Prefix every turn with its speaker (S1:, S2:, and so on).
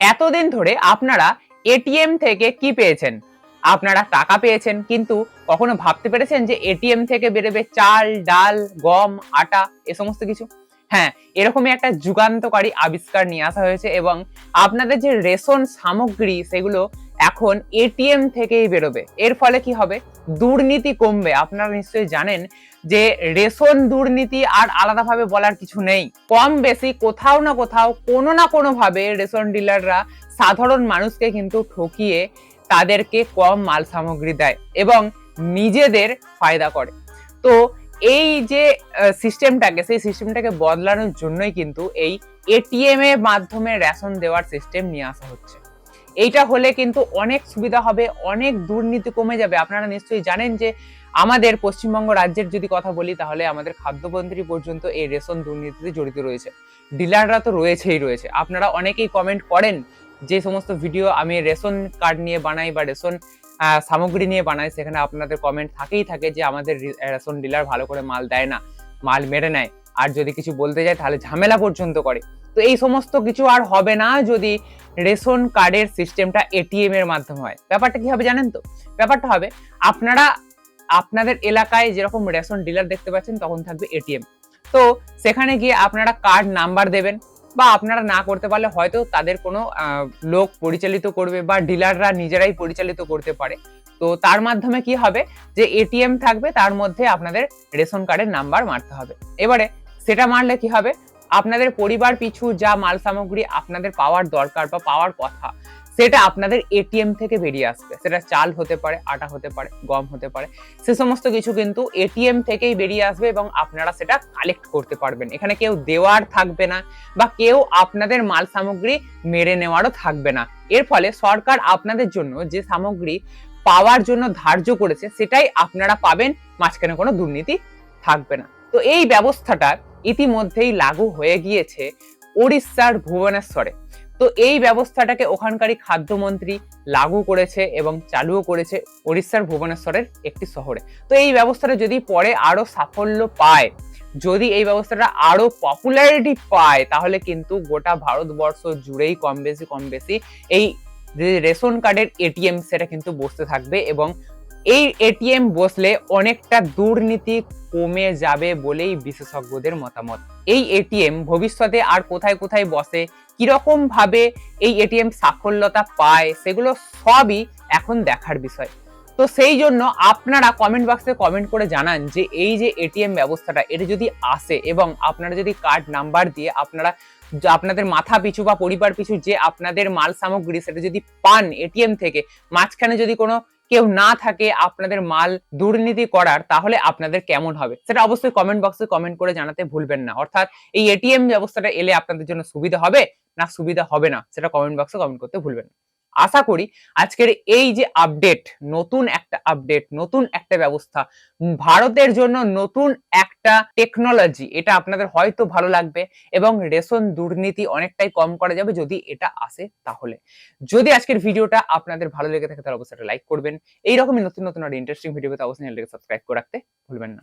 S1: এতদিন ধরে আপনারা এটিএম থেকে কি পেয়েছেন? আপনারা টাকা পেয়েছেন, কিন্তু কখনো ভাবতে পেরেছেন যে এটিএম থেকে বেরোবে চাল, ডাল, গম, আটা, এ সমস্ত কিছু? হ্যাঁ এরকমই একটা যুগান্তকারী আবিষ্কার নিয়ে আসা হয়েছে এবং আপনাদের যে রেশন সামগ্রী, সেগুলো এখন এটিএম থেকেই বেরোবে। এর ফলে কি হবে? দুর্নীতি কমবে। আপনারা নিশ্চয়ই জানেন যে রেশন দুর্নীতি আর আলাদাভাবে বলার কিছু নেই। কম বেশি কোথাও না কোথাও কোনো না কোনো ভাবে রেশন ডিলাররা সাধারণ মানুষকে কিন্তু ঠকিয়ে তাদেরকে কম মাল সামগ্রী দেয় এবং নিজেদের ফায়দা করে। তো এই যে সিস্টেমটাকে সেই সিস্টেমটাকে বদলানোর জন্যই কিন্তু এই এটিএম এর মাধ্যমে রেশন দেওয়ার সিস্টেম নিয়ে আসা হচ্ছে। এইটা হলে কিন্তু অনেক সুবিধা হবে, অনেক দুর্নীতি কমে যাবে। আপনারা নিশ্চয়ই জানেন যে আমাদের পশ্চিমবঙ্গ রাজ্যের যদি কথা বলি, তাহলে আমাদের খাদ্যমন্ত্রী পর্যন্ত এই রেশন দুর্নীতিতে জড়িত রয়েছে। ডিলাররা তো রয়েছেই রয়েছে। আপনারা অনেকেই কমেন্ট করেন যে সমস্ত ভিডিও আমি রেশন কার্ড নিয়ে বানাই বা রেশন সামগ্রী নিয়ে বানাই, সেখানে আপনাদের কমেন্ট থাকেই থাকে যে আমাদের রেশন ডিলার ভালো করে মাল দেয় না, মাল মেরে নেয়। আর যদি কিছু বলতে যায়, তাহলে ঝামেলা পর্যন্ত করে। তো এই সমস্ত কিছু আর হবে না যদি রেশন কার্ডের সিস্টেমটা এটিএম এর মাধ্যমে হয়। ব্যাপারটা কি হবে জানেন তো? ব্যাপারটা হবে, আপনারা, আপনাদের এলাকায় যেরকম রেশন ডিলার দেখতে পাচ্ছেন, তখন থাকবে এটিএম। তো সেখানে গিয়ে আপনারা কার্ড নাম্বার দেবেন বা আপনারা না করতে পারলে হয়তো তাদের কোনো লোক পরিচালিত করবে বা ডিলাররা নিজেরাই পরিচালিত করতে পারে। তো তার মাধ্যমে কি হবে যে এটিএম থাকবে, তার মধ্যে আপনাদের রেশন কার্ডের নাম্বার মারতে হবে। এবারে সেটা মারলে কি হবে? আপনাদের পরিবার পিছু যা মাল সামগ্রী আপনাদের পাওয়ার দরকার বা পাওয়ার কথা, সেটা আপনাদের এটিএম থেকে বেরিয়ে আসবে। সেটা চাল হতে পারে, আটা হতে পারে, গম হতে পারে, সে সমস্ত কিছু কিন্তু এটিএম থেকেই বেরিয়ে আসবে এবং আপনারা সেটা কালেক্ট করতে পারবেন। এখানে কেউ দেওয়ার থাকবে না বা কেউ আপনাদের মাল সামগ্রী মেরে নেওয়ারও থাকবে না। এর ফলে সরকার আপনাদের জন্য যে সামগ্রী পাওয়ার জন্য ধার্য করেছে, সেটাই আপনারা পাবেন, মাঝখানে কোনো দুর্নীতি থাকবে না। তো এই ব্যবস্থাটা ইতিমধ্যেই লাগু হয়ে গিয়েছে ওড়িশার ভুবনেশ্বরে। তো এই ব্যবস্থাটাকে ওখানকারই খাদ্যমন্ত্রী লাগু করেছে এবং চালুও করেছে ওড়িশার ভুবনেশ্বরের একটি শহরে। তো এই ব্যবস্থাটা যদি পরে আরও সাফল্য পায়, যদি এই ব্যবস্থাটা আরও পপুলারিটি পায়, তাহলে কিন্তু গোটা ভারতবর্ষ জুড়েই কম বেশি কম বেশি এই রেশন কার্ডের এটিএম সেটা কিন্তু বসতে থাকবে এবং এই এটিএম বসলে অনেকটা দুর্নীতি কমে যাবে বলেই বিশেষজ্ঞদের মতামত। এই এটিএম ভবিষ্যতে আর কোথায় কোথায় বসে কীরকম ভাবে এই এটিএম সাফল্যতা পায়, সেগুলো সবই এখন দেখার বিষয়। তো সেই জন্য আপনারা কমেন্ট বক্সে কমেন্ট করে জানান যে এই যে এটিএম ব্যবস্থাটা, এটা যদি আসে এবং আপনারা যদি কার্ড নাম্বার দিয়ে আপনারা আপনাদের মাথা পিছু বা পরিবার পিছু যে আপনাদের মাল সামগ্রী, সেটা যদি পান এটিএম থেকে, মাঝখানে যদি কোনো কেউ না থাকে আপনাদের মাল দুর্নীতি করার, তাহলে আপনাদের কেমন হবে? সেটা অবশ্যই কমেন্ট বক্সে কমেন্ট করে জানাতে ভুলবেন না। অর্থাৎ এই এটিএম ব্যবস্থাটা এলে আপনাদের জন্য সুবিধা হবে, না সুবিধা হবে না, সেটা কমেন্ট বক্সে কমেন্ট করতে ভুলবেন না। আশা করি আজকের এই যে আপডেট নতুন একটা আপডেট নতুন একটা ব্যবস্থা ভারতের জন্য নতুন একটা টেকনোলজি এটা আপনাদের হয়তো ভালো লাগবে এবং রেশন দুর্নীতি অনেকটাই কম করা যাবে যদি এটা আসে তাহলে। যদি আজকের ভিডিওটা আপনাদের ভালো লেগে থাকে তাহলে অবশ্যই লাইক করবেন। এইরকমই নতুন নতুন আর ইন্টারেস্টিং ভিডিও পেতে অবশ্যই চ্যানেলটাকে সাবস্ক্রাইব করে রাখতে ভুলবেন না।